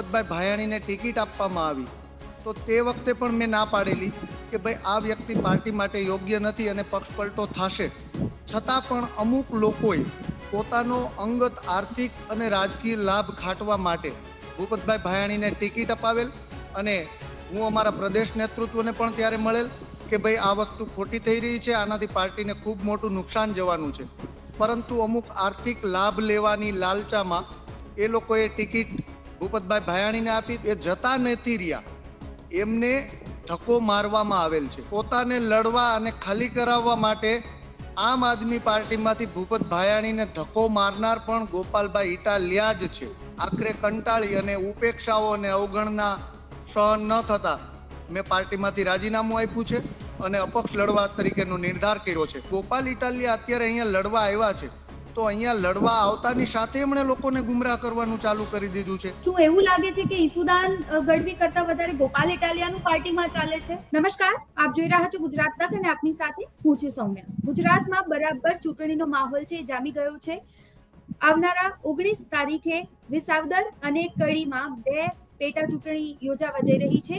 Bhupatbhai ભાયાણીને ticket આપવામાં આવી. તો તે વખતે પણ મેં ના પાડેલી કે ભાઈ આ વ્યક્તિ પાર્ટી માટે યોગ્ય નથી અને પક્ષ પલટો થશે. છતાં પણ અમુક લોકોએ પોતાનો અંગત આર્થિક અને રાજકીય લાભ ખાટવા માટે ભૂપતભાઈ ભાયાણીને ટિકિટ અપાવેલ અને હું અમારા પ્રદેશ નેતૃત્વને પણ ત્યારે મળેલ કે ભાઈ આ વસ્તુ ખોટી થઈ રહી છે, આનાથી પાર્ટીને ખૂબ મોટું નુકસાન જવાનું છે. પરંતુ અમુક આર્થિક લાભ લેવાની લાલચામાં એ લોકોએ ટિકિટ ભૂપતભાઈ ભાયાણીને આપી એ જતા નથી રહ્યા. એમને ધક્કો મારવામાં આવેલ છે. પોતાને લડવા અને ખાલી કરાવવા માટે આમ આદમી પાર્ટીમાંથી ભૂપત ભાયાણીને ધક્કો મારનાર પણ ગોપાલભાઈ ઇટાલિયા જ છે. આખરે કંટાળી અને ઉપેક્ષાઓ અને અવગણના સહન ન થતા મેં પાર્ટીમાંથી રાજીનામું આપ્યું છે અને અપક્ષ લડવા તરીકેનો નિર્ધાર કર્યો છે. ગોપાલ ઇટાલિયા અત્યારે અહીંયા લડવા આવ્યા છે. તો અહીંયા લડવા આવતાની સાથે એમણે લોકોને ગુમરાહ કરવાનું ચાલુ કરી દીધું છે. શું એવું લાગે છે કે ઈસુદાન ગઢવી કરતા વધારે ગોપાલ ઇટાલિયાનું પાર્ટીમાં ચાલે છે? નમસ્કાર, આપ જોઈ રહ્યા છો ગુજરાત તક અને આપની સાથે હું છું સૌમ્યા. ગુજરાતમાં બરાબર ચૂંટણીનો માહોલ છે એ જામી ગયો છે. આવનારા ઓગણીસ તારીખે વિસાવદર અને કડીમાં બે પેટા ચૂંટણી યોજાવા જઈ રહી છે,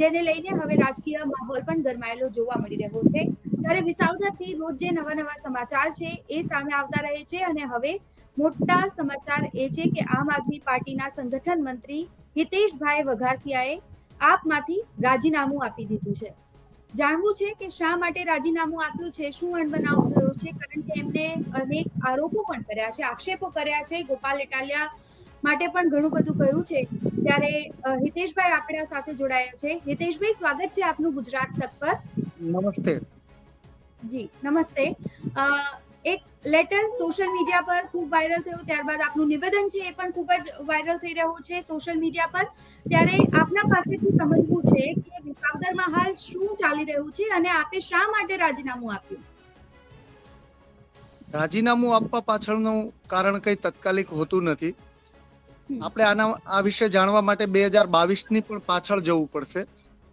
જેને લઈને હવે રાજકીય માહોલ પણ ગરમાયેલો જોવા મળી રહ્યો છે. ત્યારે વિસાવદરથી રોજ જે નવા નવા સમાચાર છે એ સામે આવતા રહે છે અને હવે મોટા સમાચાર એ છે કે આમ આદમી પાર્ટીના સંગઠન મંત્રી હિતેશભાઈ વઘાસિયાએ આપમાંથી રાજીનામું આપી દીધું છે. જાણવું છે કે શા માટે રાજીનામું આપ્યું છે? શું અણબનાવ થયો છે? કારણ કે એમને અનેક આરોપો પણ કર્યા છે, આક્ષેપો કર્યા છે. ગોપાલ ઇટાલિયા માટે પણ ઘણું બધું કહ્યું છે. ત્યારે હિતેશભાઈ આપણા સાથે જોડાયા છે. હિતેશભાઈ, સ્વાગત છે આપનું ગુજરાત તક પર. નમસ્તે. જી નમસ્તે. એક લેટર સોશિયલ મીડિયા પર ખૂબ વાયરલ થયું ત્યારબાદ આપનું નિવેદન છે એ પણ ખૂબ જ વાયરલ થઈ રહ્યું છે સોશિયલ મીડિયા પર. ત્યારે આપના પાસેથી સમજવું છે કે વિસાવદરમાં હાલ શું ચાલી રહ્યું છે અને આપે શા માટે રાજીનામું આપ્યું? રાજીનામું આપવા પાછળનું કારણ કંઈ તાત્કાલિક હોતું નથી. આપણે આના આ વિશે જાણવા માટે બે હજાર બાવીસની પણ પાછળ જવું પડશે.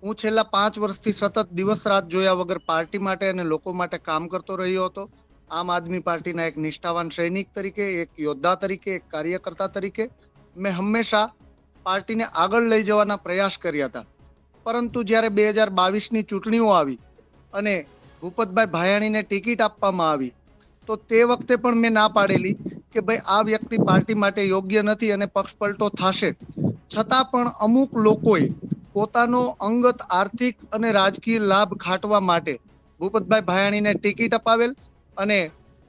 હું છેલ્લા પાંચ વર્ષથી સતત દિવસ રાત જોયા વગર પાર્ટી માટે અને લોકો માટે કામ કરતો રહ્યો હતો. આમ આદમી પાર્ટીના એક નિષ્ઠાવાન સૈનિક તરીકે, એક યોદ્ધા તરીકે, એક કાર્યકર્તા તરીકે મેં હંમેશા પાર્ટીને આગળ લઈ જવાના પ્રયાસ કર્યા હતા. પરંતુ જ્યારે બે હજાર બાવીસની ચૂંટણીઓ આવી અને ભૂપતભાઈ ભાયાણીને ટિકિટ આપવામાં આવી, તો તે વખતે પણ મેં ના પાડેલી કે ભાઈ આ વ્યક્તિ પાર્ટી માટે યોગ્ય નથી અને પક્ષ પલટો થશે. છતાં પણ અમુક લોકોએ પોતાનો અંગત આર્થિક અને રાજકીય લાભ ખાટવા માટે ભૂપતભાઈ ભાયાણીને ટિકિટ અપાવેલ અને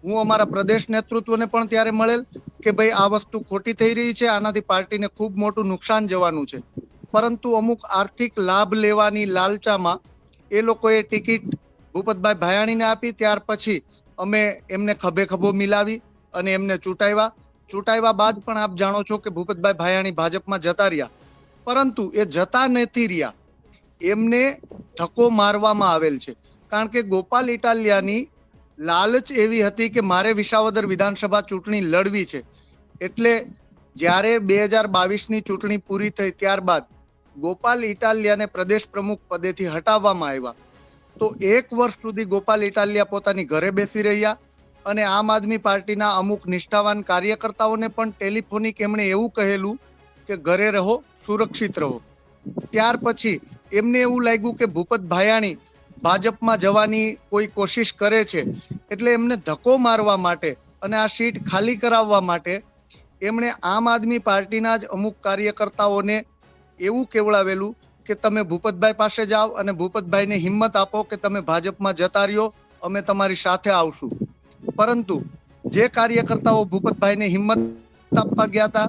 હું અમારા પ્રદેશ નેતૃત્વને પણ ત્યારે મળેલ કે ભાઈ આ વસ્તુ ખોટી થઈ રહી છે, આનાથી પાર્ટીને ખૂબ મોટું નુકસાન જવાનું છે. પરંતુ અમુક આર્થિક લાભ લેવાની લાલચામાં એ લોકોએ ટિકિટ ભૂપતભાઈ ભાયાણીને આપી, ત્યાર પછી અમે એમને ખભે ખભો મિલાવી અને એમને ચૂંટાવ્યા ચૂંટાવ્યા બાદ પણ આપ જાણો છો કે ભૂપતભાઈ ભાયાણી ભાજપમાં જતા રહ્યા. પરંતુ એ જતા નથી રહ્યા. એમને ધક્કો મારવામાં આવેલ છે. કારણ કે ગોપાલ ઇટાલિયાની લાલચ એવી હતી કે મારે વિસાવદર વિધાનસભા ચૂંટણી લડવી છે. એટલે જ્યારે બે હજાર બાવીસની ચૂંટણી પૂરી થઈ ત્યારબાદ ગોપાલ ઇટાલિયાને પ્રદેશ પ્રમુખ પદેથી હટાવવામાં આવ્યા. તો એક વર્ષ સુધી ગોપાલ ઇટાલિયા પોતાની ઘરે બેસી રહ્યા અને આમ આદમી પાર્ટીના અમુક નિષ્ઠાવાન કાર્યકર્તાઓને પણ ટેલિફોનિક એમણે એવું કહેલું કે ઘરે રહો સુરક્ષિત રહો. ત્યાર પછી એમને એવું લાગ્યું કે ભૂપત ભાયાણી ભાજપમાં જવાની કોઈ કોશિશ કરે છે, એટલે એમને ધક્કો મારવા માટે અને આ સીટ ખાલી કરાવવા માટે એમણે આમ આદમી પાર્ટીના જ અમુક કાર્યકર્તાઓને એવું કેવડાવેલું કે તમે ભૂપતભાઈ પાસે જાઓ અને ભૂપતભાઈને હિંમત આપો કે તમે ભાજપમાં જતા રહ્યો, અમે તમારી સાથે આવશું. પરંતુ જે કાર્યકર્તાઓ ભૂપતભાઈને હિંમત આપવા ગયા હતા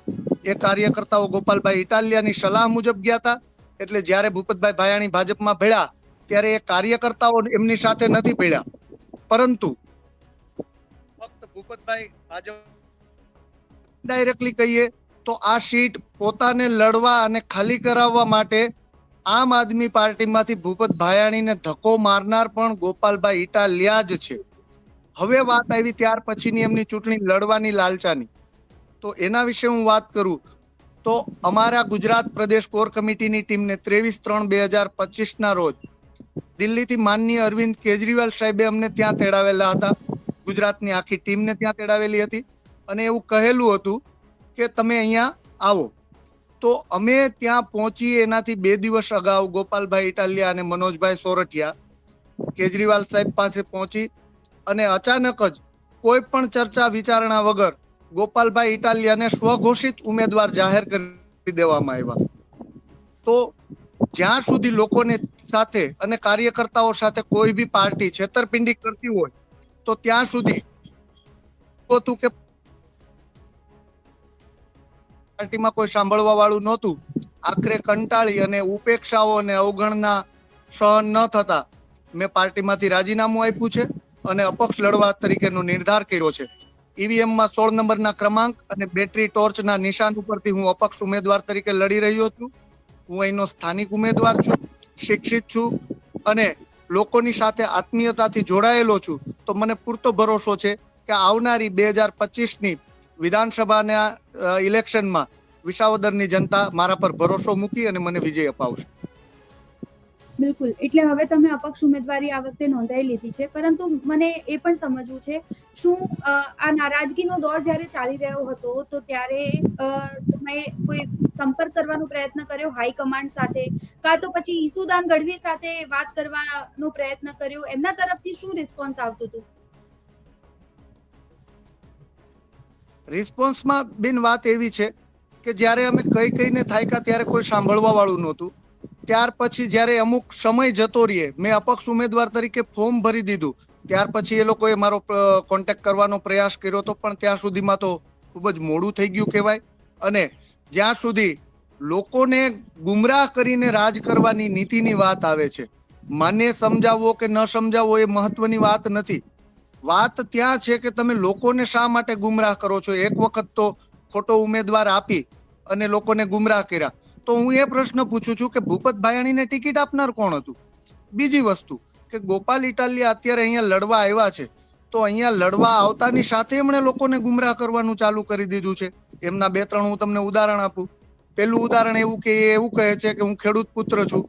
એ કાર્યકર્તાઓ ગોપાલભાઈ ઇટાલિયાની સલાહ મુજબ ગયા હતા. એટલે જ્યારે ભૂપતભાઈ ભાયાણી ભાજપમાં ભેળ્યા ત્યારે એ કાર્યકર્તાઓ એમની સાથે નથી ભેળ્યા પરંતુ ફક્ત ભૂપતભાઈ ભાજપ ડાયરેક્ટલી કહીએ, તો આ સીટ પોતાને લડવા અને ખાલી કરાવવા માટે આમ આદમી પાર્ટીમાંથી ભૂપત ભાયાણીને ધક્કો મારનાર પણ ગોપાલભાઈ ઇટાલિયા જ છે. હવે વાત આવી ત્યાર પછીની એમની ચૂંટણી લડવાની લાલચાની. તો એના વિશે હું વાત કરું તો અમારા ગુજરાત પ્રદેશ કોર કમિટીની ટીમને ત્રેવીસ ત્રણ બે હજાર પચીસના રોજ દિલ્હીથી માનનીય અરવિંદ કેજરીવાલ સાહેબે અમને ત્યાં તેડાવેલા હતા. ગુજરાતની આખી ટીમને ત્યાં તેડાવેલી હતી. અને એવું કહેલું હતું કે તમે અહીંયા આવો. તો અમે ત્યાં પહોંચી એનાથી બે દિવસ અગાઉ ગોપાલભાઈ ઇટાલિયા અને મનોજભાઈ સોરઠિયા કેજરીવાલ સાહેબ પાસે પહોંચી અને અચાનક જ કોઈ પણ ચર્ચા વિચારણા વગર ગોપાલભાઈ ઇટાલિયાને સ્વઘોષિત ઉમેદવાર જાહેર કરી દેવામાં આવ્યા. તો જ્યાં સુધી લોકોને સાથે અને કાર્યકર્તાઓ સાથે કોઈ બી પાર્ટી છેતરપિંડી કરતી હોય, તો ત્યાં સુધી હતું કે પાર્ટીમાં કોઈ સાંભળવા વાળું નહોતું. આખરે કંટાળી અને ઉપેક્ષાઓ અને અવગણના સહન ન થતા મેં પાર્ટીમાંથી રાજીનામું આપ્યું છે અને અપક્ષ લડવા તરીકેનો નિર્ધાર કર્યો છે. ઈવીએમમાં સોળ નંબરના ક્રમાંક અને બેટરી ટોર્ચના નિશાન ઉપરથી હું અપક્ષ ઉમેદવાર તરીકે લડી રહ્યો છું. હું અહીંનો સ્થાનિક ઉમેદવાર છું, શિક્ષિત છું અને લોકોની સાથે આત્મીયતાથી જોડાયેલો છું. તો મને પૂરતો ભરોસો છે કે આવનારી બે હજાર પચીસની વિધાનસભાના ઇલેક્શનમાં વિસાવદરની જનતા મારા પર ભરોસો મૂકી અને મને વિજય અપાવશે. બિલકુલ. એટલે હવે તમે અપક્ષ ઉમેદવારી આ વખતે નોંધાઈ લીધી છે. પરંતુ મને એ પણ સમજવું છે, શું આ નારાજગીનો દોર જ્યારે ચાલી રહ્યો હતો, તો ત્યારે તમે કોઈ સંપર્ક કરવાનો પ્રયત્ન કર્યો હાઈ કમાન્ડ સાથે? કાં તો પછી ઈસુદાન ગઢવી સાથે વાત કરવાનો પ્રયત્ન કર્યો? એમના તરફથી શું રિસ્પોન્સ આવતું હતું? રિસ્પોન્સમાં બેન વાત એવી છે કે જ્યારે અમે કઈ કઈને કા ત્યારે કોઈ સાંભળવા વાળું નહોતું. ત્યાર પછી જ્યારે અમુક સમય જતો રહીએ, મેં અપક્ષ ઉમેદવાર તરીકે ફોર્મ ભરી દીધું. ત્યાર પછી એ લોકોએ મારો કોન્ટેક કરવાનો પ્રયાસ કર્યો તો પણ ત્યાં સુધીમાં તો ખૂબ જ મોડું થઈ ગયું કહેવાય. અને જ્યાં સુધી લોકોને ગુમરાહ કરીને રાજ કરવાની નીતિની વાત આવે છે, મને સમજાવવો કે ન સમજાવવો એ મહત્વની વાત નથી. વાત ત્યાં છે કે તમે લોકોને શા માટે ગુમરાહ કરો છો? એક વખત તો ખોટો ઉમેદવાર આપી અને લોકોને ગુમરાહ કર્યા. તો હું એ પ્રશ્ન પૂછું છું કે ભૂપત ભાયાણીને ટિકિટ આપનાર કોણ હતું? બીજી વસ્તુ, કે ગોપાલ ઇટાલિયા અત્યારે અહીંયા લડવા આવ્યા છે, તો અહીંયા લડવા આવતાની સાથે એમણે લોકોને ગુમરાહ કરવાનું ચાલુ કરી દીધું છે. એમના બે ત્રણ હું તમને ઉદાહરણ આપું. પેલું ઉદાહરણ એવું કે એ એવું કહે છે કે હું ખેડૂત પુત્ર છું.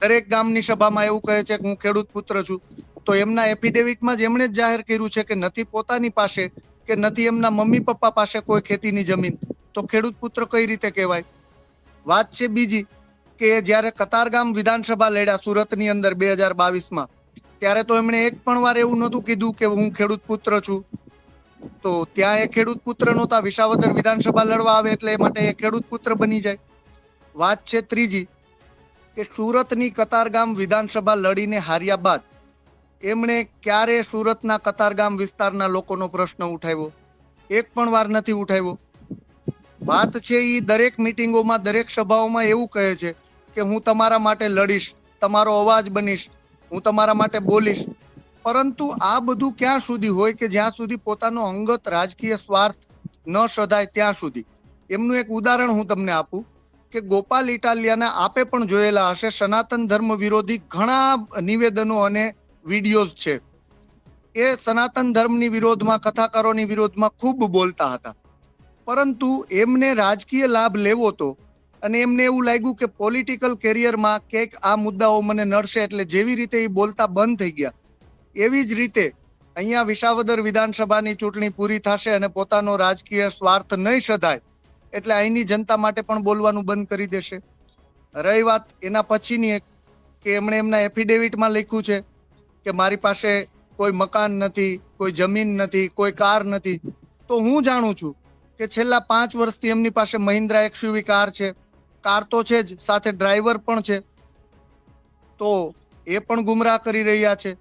દરેક ગામની સભામાં એવું કહે છે કે હું ખેડૂત પુત્ર છું. તો એમના એફિડેવિટમાં જ એમણે જ જાહેર કર્યું છે કે નથી પોતાની પાસે, કે નથી એમના મમ્મી પપ્પા પાસે કોઈ ખેતીની જમીન. તો ખેડૂત પુત્ર કઈ રીતે કહેવાય? વાત છે બીજી કે જ્યારે કતારગામ વિધાનસભા લડ્યા સુરતની અંદર બે હજાર બાવીસમાં, ત્યારે તો એમણે એક પણ વાર એવું નહોતું કીધું કે હું ખેડૂત પુત્ર છું. તો ત્યાં એ ખેડૂત પુત્ર નહોતા, વિસાવદર વિધાનસભા લડવા આવે એટલે એ માટે એ ખેડૂત પુત્ર બની જાય. વાત છે ત્રીજી કે સુરતની કતારગામ વિધાનસભા લડીને હાર્યા બાદ એમણે ક્યારે સુરતના કતારગામ વિસ્તારના લોકોનો પ્રશ્ન ઉઠાવ્યો? એક પણ વાર નથી ઉઠાવ્યો. વાત છે એ દરેક મિટિંગોમાં દરેક સભાઓમાં એવું કહે છે કે હું તમારા માટે લડીશ, તમારો અવાજ બનીશ, હું તમારા માટે બોલીશ. પરંતુ આ બધું ક્યાં સુધી હોય કે જ્યાં સુધી પોતાનો અંગત રાજકીય સ્વાર્થ ન શોધાય ત્યાં સુધી? એમનું એક ઉદાહરણ હું તમને આપું કે ગોપાલ ઇટાલિયાના આપે પણ જોયેલા હશે સનાતન ધર્મ વિરોધી ઘણા નિવેદનો અને વિડીયોઝ છે. એ સનાતન ધર્મની વિરોધમાં, કથાકારોની વિરોધમાં ખૂબ બોલતા હતા. પરંતુ એમને રાજકીય લાભ લેવો તો. અને એમને એવું લાગ્યું કે પોલિટિકલ કેરિયરમાં ક્યાંક આ મુદ્દાઓ મને નડશે એટલે જેવી રીતે એ બોલતા બંધ થઈ ગયા. એવી જ રીતે અહીંયા વિસાવદર વિધાનસભાની ચૂંટણી પૂરી થશે અને પોતાનો રાજકીય સ્વાર્થ નહીં સધાય એટલે અહીંની જનતા માટે પણ બોલવાનું બંધ કરી દેશે. રહી વાત એના પછીની એક, કે એમણે એમના એફિડેવિટમાં લખ્યું છે કે મારી પાસે કોઈ મકાન નથી, કોઈ જમીન નથી, કોઈ કાર નથી. તો હું જાણું છું કે છેલ્લા પાંચ વર્ષથી એમની પાસે મહિન્દ્રા એક્સયુવી કાર છે. કાર તો છે જ, સાથે ડ્રાઈવર પણ છે. તો એ પણ ગુમરાહ કરી રહ્યા છે.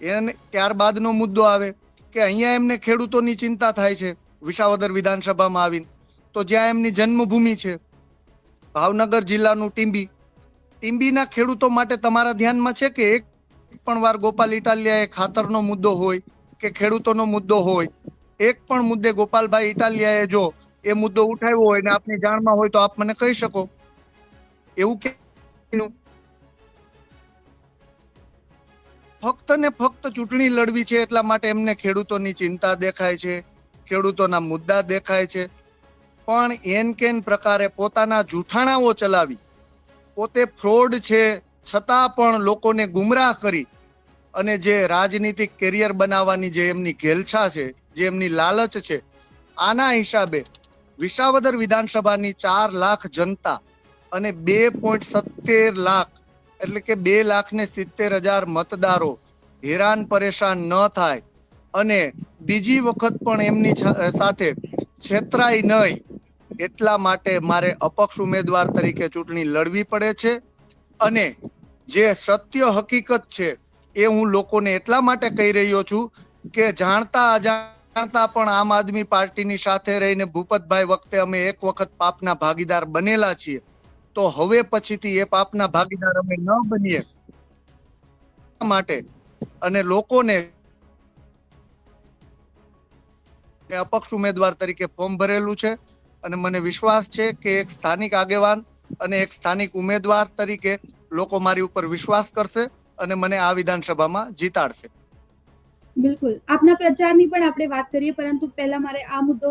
એને ત્યારબાદનો મુદ્દો આવે કે અહીંયા એમને ખેડૂતોની ચિંતા થાય છે વિસાવદર વિધાનસભામાં આવીને. તો જ્યાં એમની જન્મભૂમિ છે. ભાવનગર જિલ્લાનું ટીંબી. ટીંબીના ખેડૂતો માટે તમારા ધ્યાનમાં છે કે એક પણ વાર ગોપાલ ઇટાલિયાએ ખાતરનો મુદ્દો હોય કે ખેડૂતોનો મુદ્દો હોય? એક પણ મુદ્દે ગોપાલભાઈ ઇટાલિયાએ જો એ મુદ્દો ઉઠાવ્યો હોય ને આપની જાણમાં હોય તો આપ મને કહી શકો. એવું કે ફક્ત ને ફક્ત ચૂંટણી લડવી છે એટલા માટે એમને ખેડૂતોની ચિંતા દેખાય છે, ખેડૂતોના મુદ્દા દેખાય છે. પણ એન કેન પ્રકારે પોતાના જૂઠાણાઓ ચલાવી, પોતે ફ્રોડ છે છતાં પણ લોકોને ગુમરાહ કરી અને જે રાજનીતિક કેરિયર બનાવવાની જે એમની ઘેલછા છે જે એમની લાલચ છે, આના હિસાબે વિસાવદર વિધાનસભાની ચાર લાખ જનતા અને બે પોઈન્ટ સત્તેર લાખ, એટલે કે બે લાખ ને સિત્તેર હજાર મતદારો હેરાન પરેશાન ન થાય. અને બીજી વખત પણ એમની સાથે છેતરાય નહીં, એટલા માટે મારે અપક્ષ ઉમેદવાર તરીકે ચૂંટણી લડવી પડે છે. અને જે સત્ય હકીકત છે, એ હું લોકોને એટલા માટે કહી રહ્યો છું કે જાણતા અજાણતા પણ આમ આદમી પાર્ટીની સાથે રહીને ભૂપતભાઈ વખતે અમે એક વખત પાપના ભાગીદાર બનેલા છીએ. તો હવે પછીથી એ પાપના ભાગીદાર અમે ન બનીએ. માટે અને લોકોને અપક્ષ ઉમેદવાર તરીકે ફોર્મ ભરેલું છે અને મને વિશ્વાસ છે કે એક સ્થાનિક આગેવાન અને એક સ્થાનિક ઉમેદવાર તરીકે લોકો મારી ઉપર વિશ્વાસ કરશે અને મને આ વિધાનસભામાં જીતાડશે. બિલકુલ. આપના પ્રચારની પણ આપણે વાત કરીએ, પરંતુ પહેલા મારે આ મુદ્દો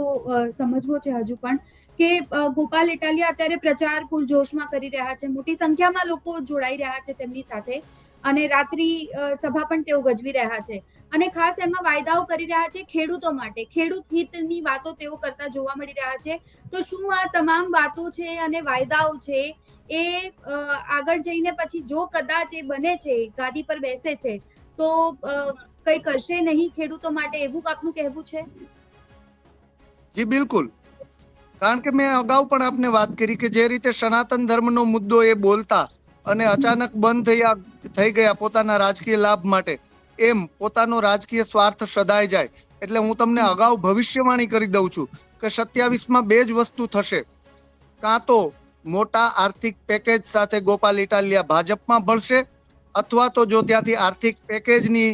સમજવો છે હજુ પણ કે ગોપાલ ઇટાલિયા અત્યારે પ્રચાર પૂરજોશમાં કરી રહ્યા છે. મોટી સંખ્યામાં લોકો જોડાઈ રહ્યા છે તેમની સાથે અને રાત્રિ સભા પણ તેઓ ગજવી રહ્યા છે. અને ખાસ એમાં વાયદાઓ કરી રહ્યા છે ખેડૂતો માટે. ખેડૂત હિતની વાતો તેઓ કરતા જોવા મળી રહ્યા છે. તો શું આ તમામ વાતો છે અને વાયદાઓ છે એ આગળ જઈને પછી જો કદાચ એ બને છે, ગાદી પર બેસે છે, તો કંઈ કરશે નહીં ખેડૂતો માટે એવું આપનું કહેવું છે? જી, બિલકુલ. કારણ કે મેં અગાઉ પણ આપને વાત કરી કે જે રીતે સનાતન ધર્મનો મુદ્દો એ બોલતા અને અચાનક બંધ થયા, થઈ ગયા પોતાના રાજકીય લાભ માટે, એમ પોતાનો રાજકીય સ્વાર્થ સદાય જાય. એટલે હું તમને અગાઉ ભવિષ્યવાણી કરી દઉં છું કે સત્યાવીસમાં બે જ વસ્તુ થશે. કાં તો મોટા આર્થિક પેકેજ સાથે ગોપાલ ઇટાલિયા ભાજપમાં ભળશે, અથવા તો જો ત્યાંથી આર્થિક પેકેજની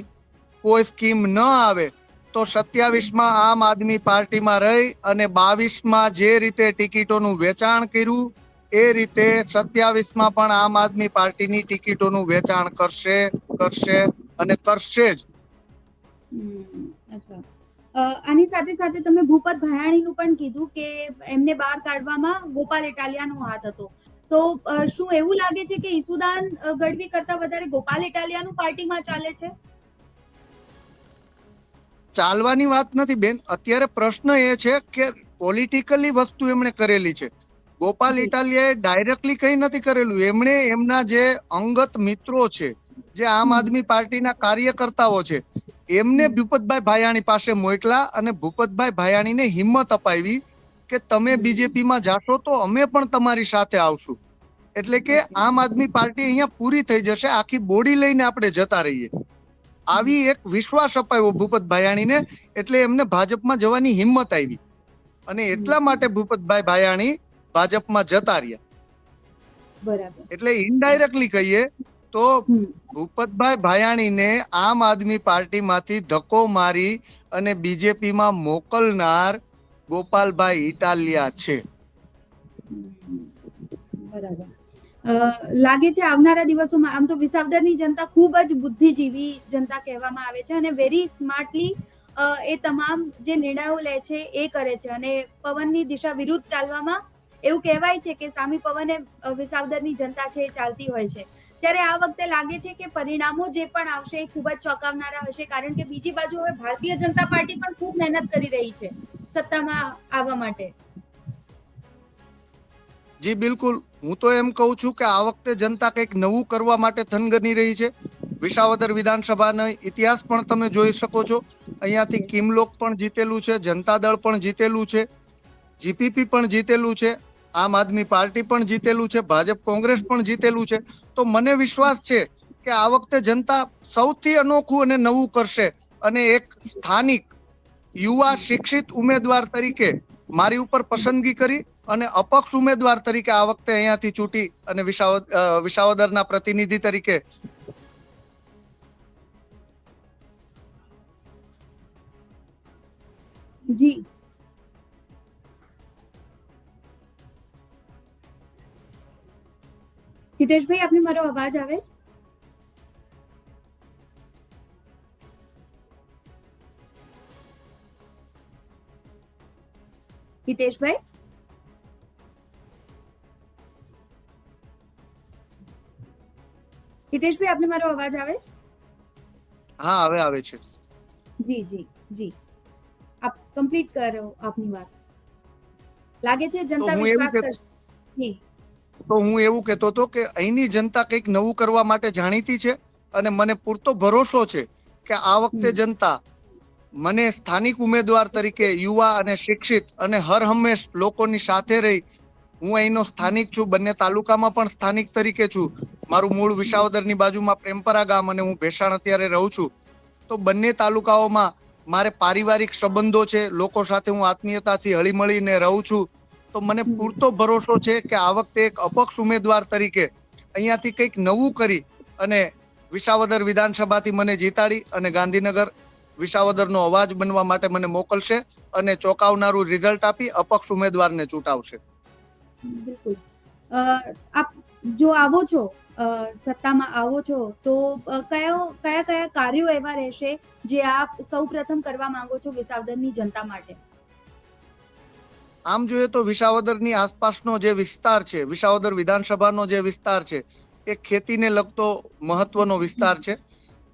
કોઈ સ્કીમ ન આવે, તો સત્યાવીસમાં આમ આદમી પાર્ટીમાં રહી અને બાવીસમાં જે રીતે ટિકિટોનું વેચાણ કર્યું, એ રીતે સત્યાવીસમાં પણ આમ આદમી પાર્ટીની ટિકિટોનું વેચાણ કરશે કરશે અને કરશે જ. અચ્છા. આની સાથે સાથે તમે ભૂપત ભાયાણીનું પણ કીધું કે એમને બહાર કાઢવામાં ગોપાલ ઇટાલિયાનો હાથ હતો. તો શું એવું લાગે છે કે ઈસુદાન ગઢવી કરતા વધારે ગોપાલ ઇટાલિયાનું પાર્ટીમાં ચાલે છે? ચાલવાની વાત નથી બેન. અત્યારે પ્રશ્ન એ છે કે પોલિટિકલી વસ્તુ એમણે કરેલી છે. ગોપાલ ઇટાલિયાએ ડાયરેક્ટલી કંઈ નથી કરેલું. એમણે એમના જે અંગત મિત્રો છે જે આમ આદમી પાર્ટીના કાર્યકર્તાઓ છે એમને ભૂપતભાઈ ભાયાણી પાસે મોકલા અને ભૂપતભાઈ ભાયાણીને હિંમત અપાવી કે તમે બીજેપીમાં જાશો તો અમે પણ તમારી સાથે આવશું. એટલે કે આમ આદમી પાર્ટી અહીંયા પૂરી થઈ જશે. આખી બોડી લઈને આપણે જતા રહીએ. આવી એક વિશ્વાસ અપાયો ભૂપત ભાયાણીને એટલે એમને ભાજપમાં જવાની હિંમત આવી. અને એટલા માટે ભૂપતભાઈ ભાયાણી ભાજપમાં જતા રહ્યા. બરાબર. એટલે ઇનડાયરેક્ટલી કહીએ તો ભૂપતભાઈ ભાયાણીને આમ આદમી પાર્ટીમાંથી ધક્કો મારી અને બીજેપીમાં મોકલનાર ગોપાલભાઈ ઇટાલિયા છે. બરાબર. લાગે છે આવનારા દિવસોમાં આમ તો વિસાવદરની જનતા ખૂબ જ બુદ્ધિજીવી જનતા કહેવામાં આવે છે અને વેરી સ્માર્ટલી એ તમામ જે નિર્ણયો લે છે એ કરે છે. અને પવનની દિશા વિરુદ્ધ ચાલવામાં એવું કહેવાય છે કે સામી પવને વિસાવદરની જનતા છે એ ચાલતી હોય છે. ત્યારે આ વખતે લાગે છે કે પરિણામો જે પણ આવશે એ ખૂબ જ ચોંકાવનારા હશે કારણ કે બીજી બાજુ હવે ભારતીય જનતા પાર્ટી પણ ખૂબ મહેનત કરી રહી છે સત્તામાં આવવા માટે. જી, બિલકુલ. હું તો એમ કહું છું કે આ વખતે જનતા કંઈક નવું કરવા માટે થનગની રહી છે. વિસાવદર વિધાનસભાનો ઇતિહાસ પણ તમે જોઈ શકો છો. અહીંયાથી કિમલોક પણ જીતેલું છે, જનતા દળ પણ જીતેલું છે, જીપીપી પણ જીતેલું છે, આમ આદમી પાર્ટી પણ જીતેલું છે, ભાજપ કોંગ્રેસ પણ જીતેલું છે. તો મને વિશ્વાસ છે કે આ વખતે જનતા સૌથી અનોખું અને નવું કરશે. અને એક સ્થાનિક યુવા શિક્ષિત ઉમેદવાર તરીકે મારી ઉપર પસંદગી કરી અને અપક્ષ ઉમેદવાર તરીકે આ વખતે અહીંયાથી ચૂંટી અને વિસાવદ વિસાવદરના પ્રતિનિધિ તરીકે જી. હિતેશભાઈ, આપને મારો અવાજ આવે છે? હિતેશભાઈ? હિતેશભાઈ આપને મારો અવાજ આવે છે? હા હવે આવે છે. જી જી જી. આપ કમ્પ્લીટ કરો આપની વાત. લાગે છે જનતા વિશ્વાસ કરશે? જી. તો હું એવું કહેતો હતો કે અહીંની જનતા કંઈક નવું કરવા માટે જાણીતી છે અને મને પૂરતો ભરોસો છે કે આ વખતે જનતા મને સ્થાનિક ઉમેદવાર તરીકે યુવા અને શિક્ષિત અને હર હંમેશ લોકોની સાથે રહી. હું અહીંનો સ્થાનિક છું, બંને તાલુકામાં પણ સ્થાનિક તરીકે છું. મારું મૂળ વિસાવદરની બાજુમાં પ્રેમપરા ગામ અને હું ભેસાણ અત્યારે રહું છું. તો બંને તાલુકાઓમાં મારે પારિવારિક સંબંધો છે, લોકો સાથે હું આત્મીયતાથી હળીમળીને રહું છું. તો મને પૂરતો ભરોસો છે કે આ વખતે એક અપક્ષ ઉમેદવાર તરીકે અહીંયાથી કંઈક નવું કરી અને વિસાવદર વિધાનસભાથી મને જીતાડી અને ગાંધીનગર વિસાવદરનો અવાજ બનવા માટે મને મોકલશે અને ચોંકાવનારું રિઝલ્ટ આપી અપક્ષ ઉમેદવારને ચૂંટાવશે. બિલકુલ. આપ જો આવો છો સત્તામાં આવો છો તો કયો કયા કયા કાર્યો એવા રહેશે જે આપ સૌ પ્રથમ કરવા માંગો છો વિસાવદરની જનતા માટે? આમ જોઈએ તો વિસાવદરની આસપાસનો જે વિસ્તાર છે વિસાવદર વિધાનસભાનો જે વિસ્તાર છે એ ખેતીને લગતો મહત્વનો વિસ્તાર છે.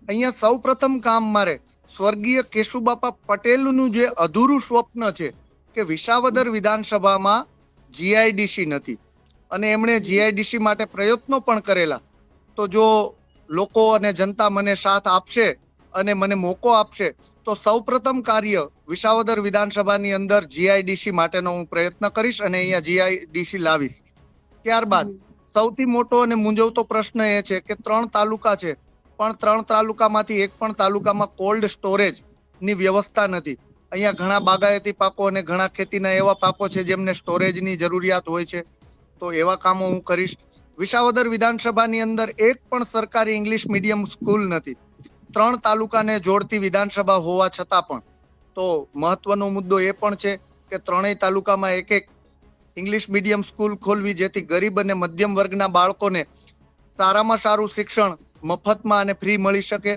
અહીંયા સૌ પ્રથમ કામ મારે સ્વર્ગીય કેશુબાપા પટેલનું જે અધૂરું સ્વપ્ન છે કે વિસાવદર વિધાનસભામાં જીઆઈડીસી નથી. અને એમણે જીઆઈડીસી માટે પ્રયત્નો પણ કરેલા. તો જો લોકો અને જનતા મને સાથ આપશે અને મને મોકો આપશે તો સૌપ્રથમ કાર્ય વિસાવદર વિધાનસભાની અંદર જીઆઈડીસી માટેનો હું પ્રયત્ન કરીશ અને અહીંયા જીઆઈડીસી લાવીશ. ત્યારબાદ સૌથી મોટો અને મૂંઝવતો પ્રશ્ન એ છે કે ત્રણ તાલુકા છે. પણ ત્રણ તાલુકામાંથી એક પણ તાલુકામાં કોલ્ડ સ્ટોરેજની વ્યવસ્થા નથી. અહીંયા ઘણા બાગાયતી પાકો અને ઘણા ખેતીના એવા પાકો છે જેમને સ્ટોરેજની જરૂરિયાત હોય છે. તો એવા કામો હું કરીશ. વિસાવદર વિધાનસભાની અંદર એક પણ સરકારી ઇંગ્લિશ મીડિયમ સ્કૂલ નથી. ત્રણ તાલુકાને જોડતી વિધાનસભા હોવા છતાં પણ. તો મહત્વનો મુદ્દો એ પણ છે કે ત્રણેય તાલુકામાં એક એક ઇંગ્લિશ મીડિયમ સ્કૂલ ખોલવી જેથી ગરીબ અને મધ્યમ વર્ગના બાળકોને સારામાં સારું શિક્ષણ મફતમાં અને ફ્રી મળી શકે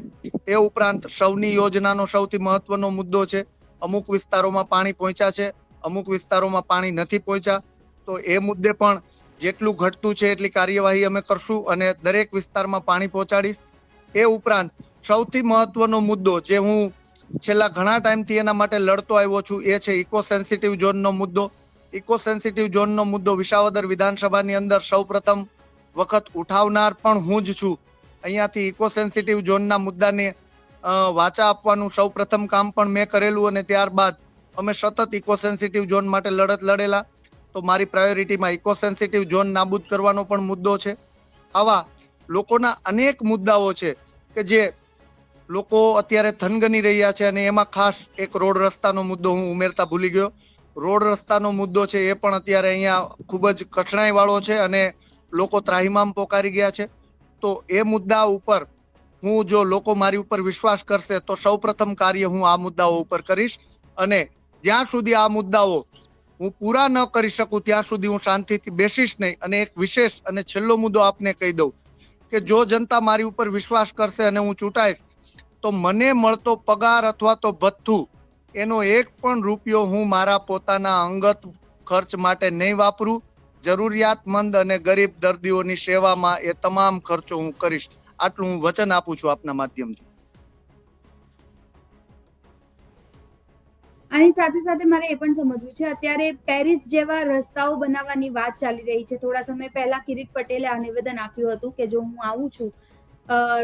એ ઉપરાંત સૌની યોજનાનો સૌથી મહત્વનો મુદ્દો છે. અમુક વિસ્તારોમાં પાણી પહોંચ્યા છે, અમુક વિસ્તારોમાં પાણી નથી પહોંચ્યા. તો એ મુદ્દે પણ જેટલું ઘટતું છે એટલી કાર્યવાહી અમે કરશું અને દરેક વિસ્તારમાં પાણી પહોંચાડીશ. એ ઉપરાંત સૌથી મહત્વનો મુદ્દો જે હું છેલ્લા ઘણા ટાઈમથી એના માટે લડતો આવ્યો છું એ છે ઇકો સેન્સિટિવ ઝોનનો મુદ્દો. ઇકો સેન્સિટિવ ઝોનનો મુદ્દો વિસાવદર વિધાનસભાની અંદર સૌપ્રથમ વખત ઉઠાવનાર પણ હું જ છું. અહીંયાથી ઇકો સેન્સિટિવ ઝોનના મુદ્દાને વાચા આપવાનું સૌપ્રથમ કામ પણ મેં કરેલું અને ત્યારબાદ અમે સતત ઇકો સેન્સિટિવ ઝોન માટે લડત લડેલા. તો મારી પ્રાયોરિટીમાં ઇકો સેન્સિટિવ ઝોન નાબૂદ કરવાનો પણ મુદ્દો છે. આવા લોકોના અનેક મુદ્દાઓ છે કે જે લોકો અત્યારે થનગની રહ્યા છે અને એમાં ખાસ એક રોડ રસ્તાનો મુદ્દો હું ઉમેરતા ભૂલી ગયો. રોડ રસ્તાનો મુદ્દો છે એ પણ અત્યારે અહીંયા ખૂબ જ કઠણાઈ વાળો છે અને લોકો ત્રાહિમામ પોકારી ગયા છે. તો એ મુદ્દા ઉપર હું જો લોકો મારી ઉપર વિશ્વાસ કરશે, તો સૌપ્રથમ કાર્ય હું આ મુદ્દાઓ ઉપર કરીશ અને જ્યાં સુધી આ મુદ્દાઓ હું પૂરા ન કરી શકું, ત્યાં સુધી હું શાંતિથી બેસીશ નહીં. અને એક વિશેષ અને છેલ્લો મુદ્દો આપને કહી દઉં કે જો જનતા મારી ઉપર વિશ્વાસ કરશે અને હું ચૂંટાઈશ, તો મને મળતો પગાર અથવા તો ભથ્થું એનો એક પણ રૂપિયો હું મારા પોતાના અંગત ખર્ચ માટે નહીં વાપરું. જરૂરિયાતમંદ અને ગરીબ દર્દીઓની સેવામાં એ તમામ ખર્ચો હું કરીશ. આટલું હું વચન આપું છું આપના માધ્યમથી. આની સાથે સાથે મારે એ પણ સમજવું છે, અત્યારે પેરિસ જેવા રસ્તાઓ બનાવવાની વાત ચાલી રહી છે. થોડા સમય પહેલા કિરીટ પટેલે આ નિવેદન આપ્યું હતું કે જો હું આવું છું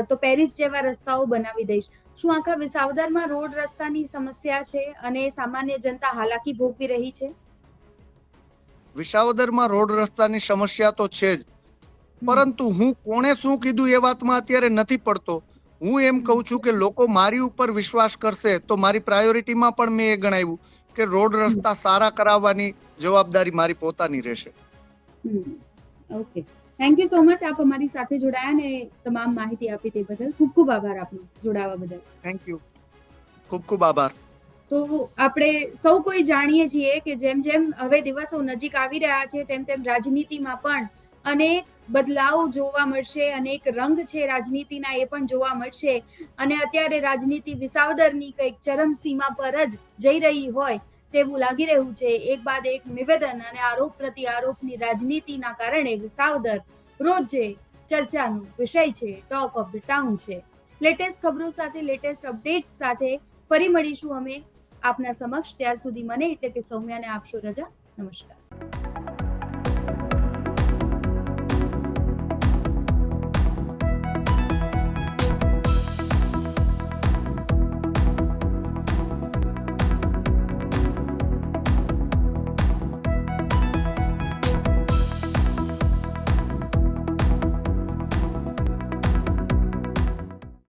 તો પેરિસ જેવા રસ્તાઓ બનાવી દઈશ. શું આખા વિસાવદરમાં રોડ રસ્તાની સમસ્યા છે અને સામાન્ય જનતા હાલાકી ભોગવી રહી છે? વિસાવદરમાં રોડ રસ્તાની સમસ્યા તો છે જ. પરંતુ હું કોણે શું કીધું એ વાતમાં અત્યારે નથી પડતો. હું એમ કહું છું કે લોકો મારી ઉપર વિશ્વાસ કરશે તો મારી પ્રાયોરિટીમાં પણ મેં એ ગણાવ્યું કે રોડ રસ્તા સારા કરાવવાની જવાબદારી મારી પોતાની રહેશે. Okay. Thank you so much આપ અમારી સાથે જોડાયા અને તમામ માહિતી આપી તે બદલ. ખૂબ ખૂબ આભાર આપનો જોડાવા બદલ. થેન્ક યુ ખૂબ ખૂબ આભાર. તો આપણે સૌ કોઈ જાણીએ છીએ કે જેમ જેમ હવે દિવસો નજીક આવી રહ્યા છે, તેમ તેમ રાજનીતિમાં પણ અનેક બદલાવ જોવા મળશે, અનેક રંગ છે રાજનીતિના એ પણ જોવા મળશે. અને અત્યારે રાજનીતિ વિસાવદરની કંઈક ચરમસીમા પર જ જઈ રહી હોય તેવું લાગી રહ્યું છે. એક બાદ એક નિવેદન અને આરોપ પ્રતિ આરોપની રાજનીતિના કારણે વિસાવદર રોજે ચર્ચાનો વિષય છે ટોક ઓફ ધ ટાઉન છે. લેટેસ્ટ ખબરો સાથે, લેટેસ્ટ અપડેટ્સ સાથે ફરી મળીશું અમે. આપના સમક્ષ ત્યાર સુધી મને એટલે કે સૌમ્યાને આપશો રજા. નમસ્કાર.